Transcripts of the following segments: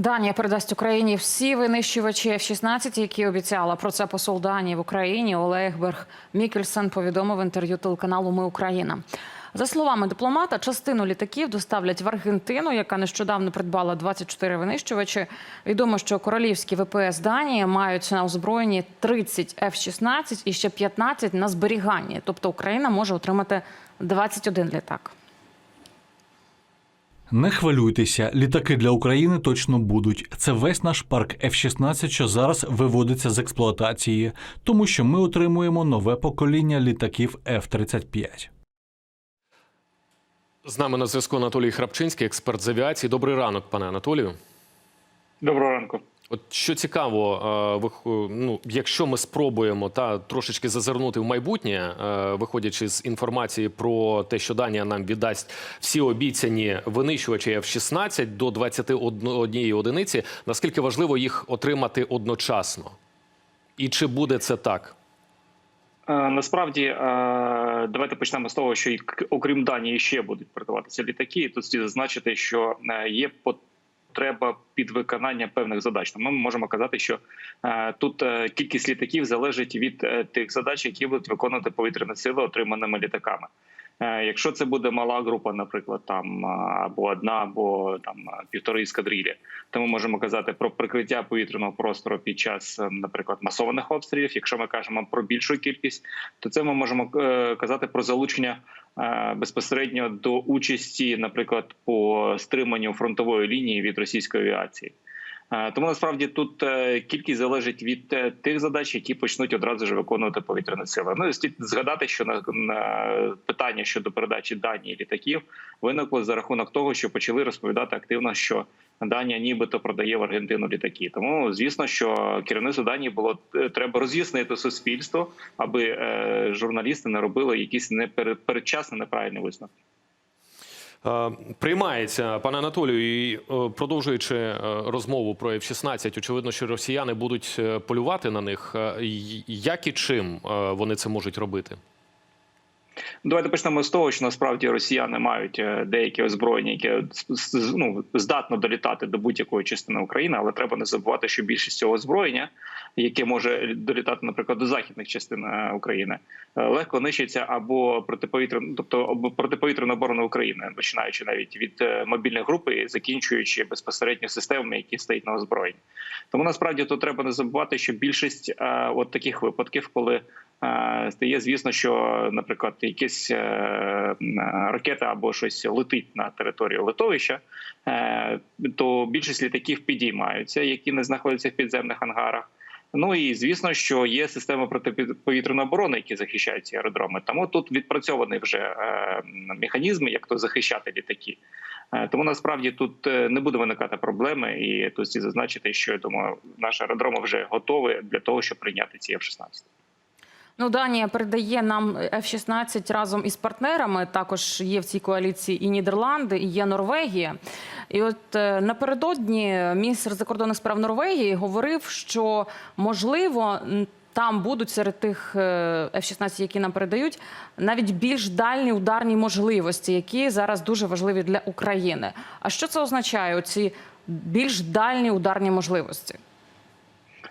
Данія передасть Україні всі винищувачі F-16, які обіцяла. Про це посол Данії в Україні Олег Берг Мікельсен повідомив інтерв'ю телеканалу Ми Україна. За словами дипломата, частину літаків доставлять в Аргентину, яка нещодавно придбала 24 винищувачі. Відомо, що королівські ВПС Данії мають на озброєнні 30 F-16 і ще 15 на зберіганні. Тобто Україна може отримати 21 літак. Не хвилюйтеся, літаки для України точно будуть. Це весь наш парк F-16, що зараз виводиться з експлуатації, тому що ми отримуємо нове покоління літаків F-35. З нами на зв'язку Анатолій Храпчинський, експерт з авіації. Добрий ранок, пане Анатолію. Доброго ранку. От що цікаво, е, ну, якщо ми спробуємо та трошечки зазирнути в майбутнє, е, виходячи з інформації про те, що Данія нам віддасть всі обіцяні винищувачі F-16 до 21 одиниці, наскільки важливо їх отримати одночасно? І чи буде це так? Е, Насправді, давайте почнемо з того, що окрім Данії ще будуть продаватися літаки. Тут слід зазначити, що є потреба під виконання певних задач. Тому ми можемо казати, що е, тут е, кількість літаків залежить від е, тих задач, які будуть виконувати повітряні сили отриманими літаками. Е, Якщо це буде мала група, наприклад, там е, або одна, або там е, півтори ескадрилі, то ми можемо казати про прикриття повітряного простору під час, наприклад, масованих обстрілів. Якщо ми кажемо про більшу кількість, то це ми можемо казати про залучення безпосередньо до участі, наприклад, по стриманню фронтової лінії від російської авіації. Е, Тому насправді тут е, кількість залежить від е, тих задач, які почнуть одразу ж виконувати повітряні сили. Ну і слід згадати, що на, на питання щодо передачі Данії літаків виникло за рахунок того, що почали розповідати активно, що Данія нібито продає в Аргентину літаки. Тому звісно, що керівництву Данії було треба роз'яснити суспільство, аби журналісти не робили якісь не передчасні неправильні висновки. Е, Приймається, пане Анатолію, і е, продовжуючи е, розмову про F-16, очевидно, що росіяни будуть полювати на них. Як і чим вони це можуть робити? Давайте почнемо з того, що насправді росіяни мають е, деякі озброєння, з- ну, здатно долітати до будь-якої частини України, але треба не забувати, що більшість цього озброєння, яке може долітати, наприклад, до західних частин е, України, е, легко нищиться або протиповітряно, тобто або протиповітряна оборона України, починаючи навіть від мобільної групи, і закінчуючи безпосередньо системами, які стоять на озброєнні. Тому насправді тут треба не забувати, що більшість от таких випадків, коли стає звісно, що, наприклад, якісь е, м, ракета або щось летить на територію литовища, е, то більшість літаків підіймаються, які не знаходяться в підземних ангарах. Ну і звісно, що є система протиповітряної оборони, які захищають ці аеродроми. Тому тут відпрацьований вже е, механізми, як то захищати літаки. Е, Тому насправді тут е, не буде виникати проблеми, і тут зазначити, що я думаю, наші аеродроми вже готові для того, щоб прийняти ці F-16. Ну, Данія передає нам F-16 разом із партнерами. Також є в цій коаліції і Нідерланди, і є Норвегія. І от е, напередодні міністр закордонних справ Норвегії говорив, що можливо. Там будуть серед тих е, F-16, які нам передають, навіть більш дальні ударні можливості, які зараз дуже важливі для України. А що це означає? Ці більш дальні ударні можливості?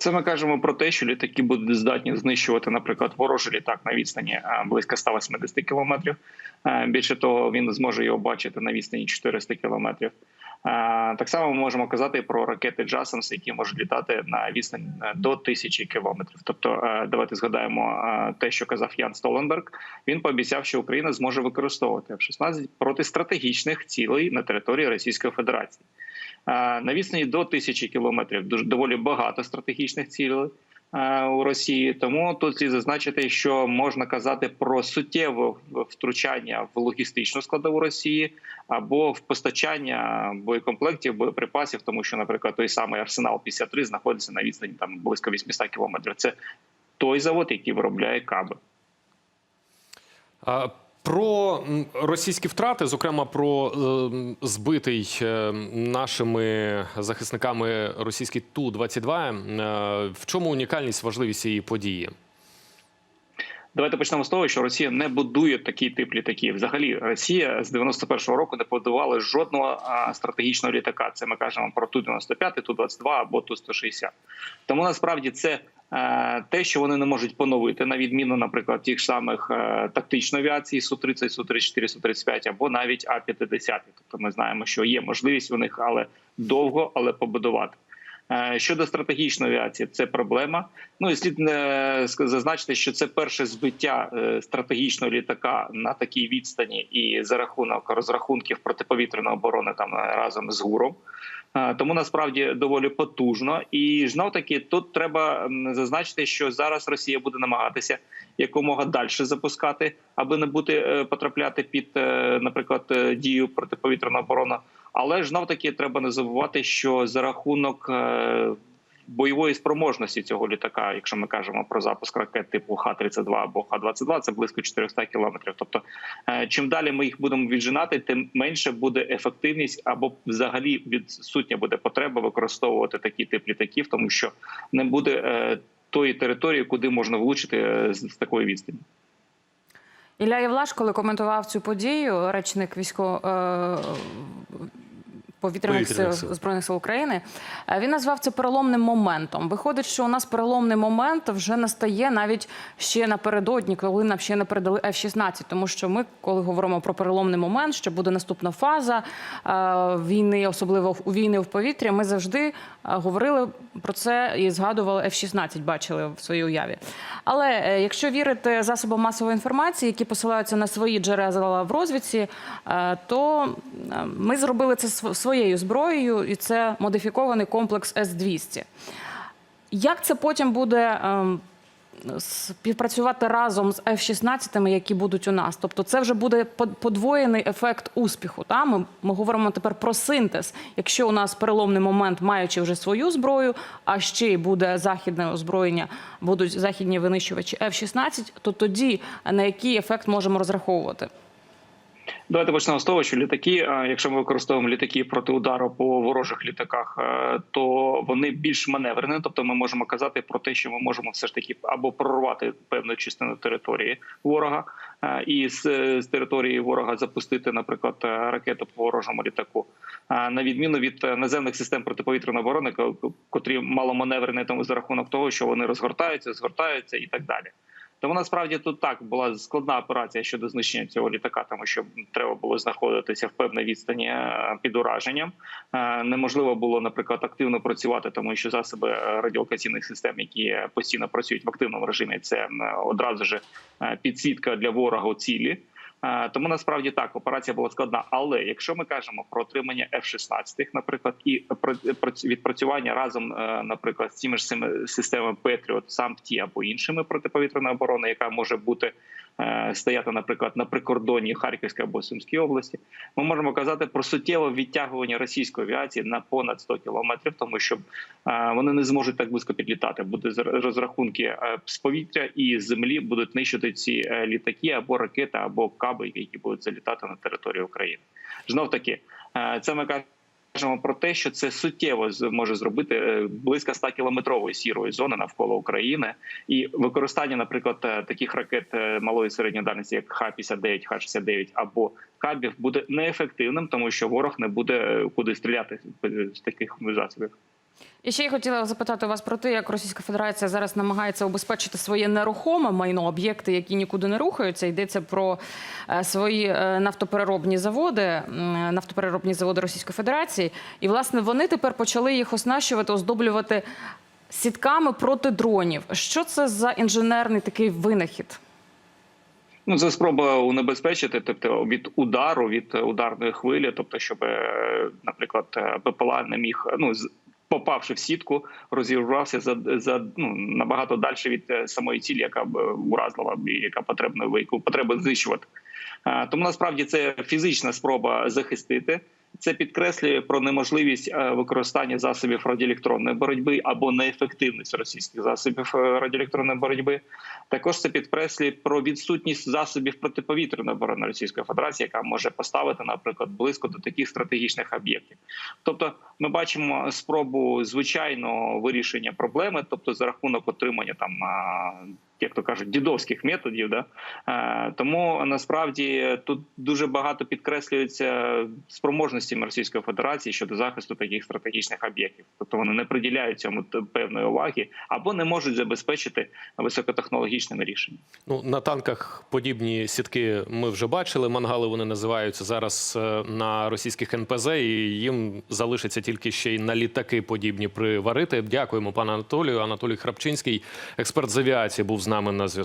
Це ми кажемо про те, що літаки будуть здатні знищувати, наприклад, ворожий літак на відстані а, близько 180 кілометрів. Е, Більше того, він зможе його бачити на відстані 400 кілометрів. Так само ми можемо казати про ракети Джасамс, які можуть літати на відстань е, до тисячі кілометрів. Тобто, е, давайте згадаємо е, те, що казав Ян Столенберг. Він пообіцяв, що Україна зможе використовувати F-16 проти стратегічних цілей на території Російської Федерації. На відстані до тисячі кілометрів дуже доволі багато стратегічних цілей у Росії. Тому тут слід зазначити, що можна казати про суттєве втручання в логістичну складову Росії або в постачання боєкомплектів, боєприпасів, тому що, наприклад, той самий арсенал 53 знаходиться на відстані там близько 800 кілометрів. Це той завод, який виробляє каби. Про російські втрати, зокрема про е, збитий е, нашими захисниками російський Ту-22, е, в чому унікальність, важливість цієї події? Давайте почнемо з того, що Росія не будує такий тип літаків. Взагалі, Росія з 91-го року не будувала жодного стратегічного літака. Це ми кажемо про ту 95 ту 22 або ту 160 Тому насправді це те, що вони не можуть поновити, на відміну, наприклад, тих самих е, тактичної авіації су 30 су 34 су 35 або навіть А 50 Тобто, ми знаємо, що є можливість у них, але довго, але побудувати. Е, Щодо стратегічної авіації, це проблема. Ну і слід е, зазначити, що це перше збиття е, стратегічного літака на такій відстані, і за рахунок розрахунків протиповітряної оборони там разом з ГУРом. Тому насправді доволі потужно. І знов таки тут треба зазначити, що зараз Росія буде намагатися якомога далі запускати, аби не бути потрапляти під, наприклад, дію протиповітряної оборони. Але ж знов таки треба не забувати, що за рахунок е, бойової спроможності цього літака, якщо ми кажемо про запуск ракет типу Х-32 або Х-22, це близько 400 кілометрів. Тобто, е, чим далі ми їх будемо віджинати, тим менше буде ефективність або взагалі відсутня буде потреба використовувати такий тип літаків, тому що не буде е, тої території, куди можна влучити з такої відстані. Ілля Євлаш, коли коментував цю подію, речник військо е, повітряних сил Повітряних сил. збройних сил України, е, він назвав це переломним моментом. Виходить, що у нас переломний момент вже настає навіть ще напередодні, коли нам ще не передали F-16, тому що ми, коли говоримо про переломний момент, що буде наступна фаза е, війни, особливо у війни в повітрі, ми завжди е, говорили про це і згадували F-16, бачили в своїй уяві. Але якщо вірити засобам масової інформації, які посилаються на свої джерела в розвідці, то ми зробили це св- своєю зброєю, і це модифікований комплекс С-200. Як це потім буде ем, співпрацювати разом з F-16, які будуть у нас? Тобто, це вже буде подвоєний ефект успіху. Та? Ми, ми говоримо тепер про синтез. Якщо у нас переломний момент, маючи вже свою зброю, а ще й буде західне озброєння, будуть західні винищувачі F-16, то тоді на який ефект можемо розраховувати? Давайте почнемо з того, що літаки, якщо ми використовуємо літаки проти удару по ворожих літаках, то вони більш маневрені. Тобто, ми можемо казати про те, що ми можемо все ж таки або прорвати певну частину території ворога, і з, з території ворога запустити, наприклад, е, ракету по ворожому літаку, на відміну від наземних систем протиповітряної оборони, ко- котрі маломаневрені тому за рахунок того, що вони розгортаються, згортаються і так далі. Тому насправді тут так була складна операція щодо знищення цього літака, тому що треба було знаходитися в певній відстані е, під ураженням. Е, Неможливо було, наприклад, активно працювати, тому що засоби е, радіолокаційних систем, які постійно працюють в активному режимі, це одразу ж підсвітка для ворога цілі. Е, Тому насправді так операція була складна. Але якщо ми кажемо про отримання F-16, наприклад, і пра- відпрацювання разом, е, наприклад, з тими ж системами Patriot, SAMPT або іншими протиповітряної оборони, яка може бути е, стояти, наприклад, на прикордоні Харківської або Сумської області, ми можемо казати про суттєве відтягування російської авіації на понад 100 кілометрів, тому що вони не зможуть так близько підлітати. Буде розрахунки з повітря і з землі будуть нищити ці літаки або ракети, або каби, які будуть залітати на територію України. Знов таки, е, це ми кажемо про те, що це суттєво може зробити е, близько 100 кілометрової сірої зони навколо України, і використання, наприклад, е, таких ракет малої середньої дальності, як Х-59, Х-69 або кабів, буде неефективним, тому що ворог не буде куди стріляти з таких засобів. І ще я хотіла запитати вас про те, як Російська Федерація зараз намагається обезпечити своє нерухоме майно, об'єкти, які нікуди не рухаються. Йдеться про е, свої е, нафтопереробні заводи, нафтопереробні заводи Російської Федерації. І власне вони тепер почали їх оснащувати, оздоблювати сітками проти дронів. Що це за інженерний такий винахід? Ну, це спроба унебезпечити, тобто від удару, від ударної хвилі, тобто, щоб, е, наприклад, БПЛА не міг ну попавши в сітку, розірвався за за ну набагато далі від е, самої цілі, яка б е, уразлива яка потрібна яку потрібно знищувати. Тому насправді це фізична спроба захистити. Це підкреслює про неможливість е, використання засобів радіоелектронної боротьби або неефективність російських засобів е, радіоелектронної боротьби. Також це підкреслює про відсутність засобів протиповітряної оборони Російської Федерації, яка може поставити, наприклад, близько до таких стратегічних об'єктів. Тобто, ми бачимо спробу звичайного вирішення проблеми, тобто за рахунок отримання там а, як то кажуть, дідовських методів. Да? Е, тому насправді тут дуже багато підкреслюється спроможності Російської Федерації щодо захисту таких стратегічних об'єктів. Тобто вони не приділяють цьому певної уваги або не можуть забезпечити високотехнологічними рішеннями. Ну на танках подібні сітки ми вже бачили. Мангали вони називаються зараз е, на російських НПЗ, і їм залишиться тільки ще й на літаки подібні приварити. Дякуємо, пане Анатолію. Анатолій Храпчинський, експерт з авіації, був нами на зв'язку.